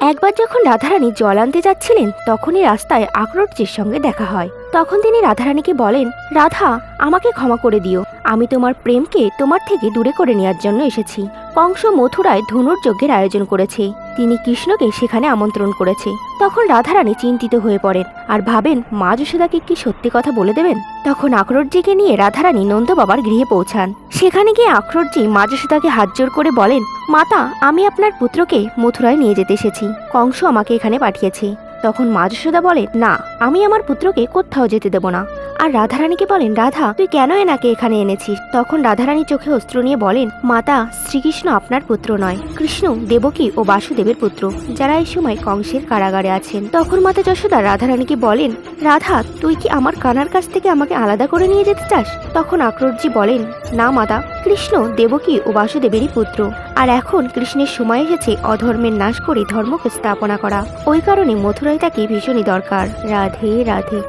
একবার যখন রাধারানী জল আনতে যাচ্ছিলেন তখনই রাস্তায় আখরোটজির সঙ্গে দেখা হয়। তখন তিনি রাধারানীকে বলেন, রাধা, আমাকে ক্ষমা করে দিও। আমি তোমার প্রেমকে তোমার থেকে দূরে করে নেওয়ার জন্য এসেছি। কংস মথুরায় ধনুর্যজ্ঞের আয়োজন করেছে। তিনি কৃষ্ণকে সেখানে আমন্ত্রণ করেছে। তখন রাধারানী চিন্তিত হয়ে পড়েন। আর ভাবেন, মা যশোদাকে কি সত্যি কথা বলে দেবেন? তখন আক্রোটজিকে নিয়ে রাধারানী নন্দ বাবার গৃহে পৌঁছান। সেখানে গিয়ে আক্রোটজি মা যশোদাকে হাত জোর করে বলেন, মাতা, আমি আপনার পুত্রকে মথুরায় নিয়ে যেতে এসেছি। কংস আমাকে এখানে পাঠিয়েছে। তখন মাঝসুদা বলে না আমি আমার পুত্রকে কোথাও যেতে দেব না। আর রাধারানীকে বলেন, রাধা, তুই কেন এনাকে এখানে এনেছিস? তখন রাধারানী চোখে অস্ত্র নিয়ে বলেন, মাতা, শ্রীকৃষ্ণ আপনার পুত্র নয়। কৃষ্ণ, দেবকী ও বাসুদেবের পুত্র, যারা এই সময় কংসের কারাগারে আছেন। তখন মাতা যশোদা রাধারানীকে বলেন, রাধা, তুই কি আমার কানার কাছ থেকে আমাকে আলাদা করে নিয়ে যেতে চাস? তখন আক্রোটজি বলেন, না মাতা, কৃষ্ণ, দেবকী ও বাসুদেবেরই পুত্র। আর এখন কৃষ্ণের সময় এসেছে অধর্মের নাশ করে ধর্মকে স্থাপনা করা। ওই কারণে মথুরায় তাকে ভীষণই দরকার। রাধে রাধে।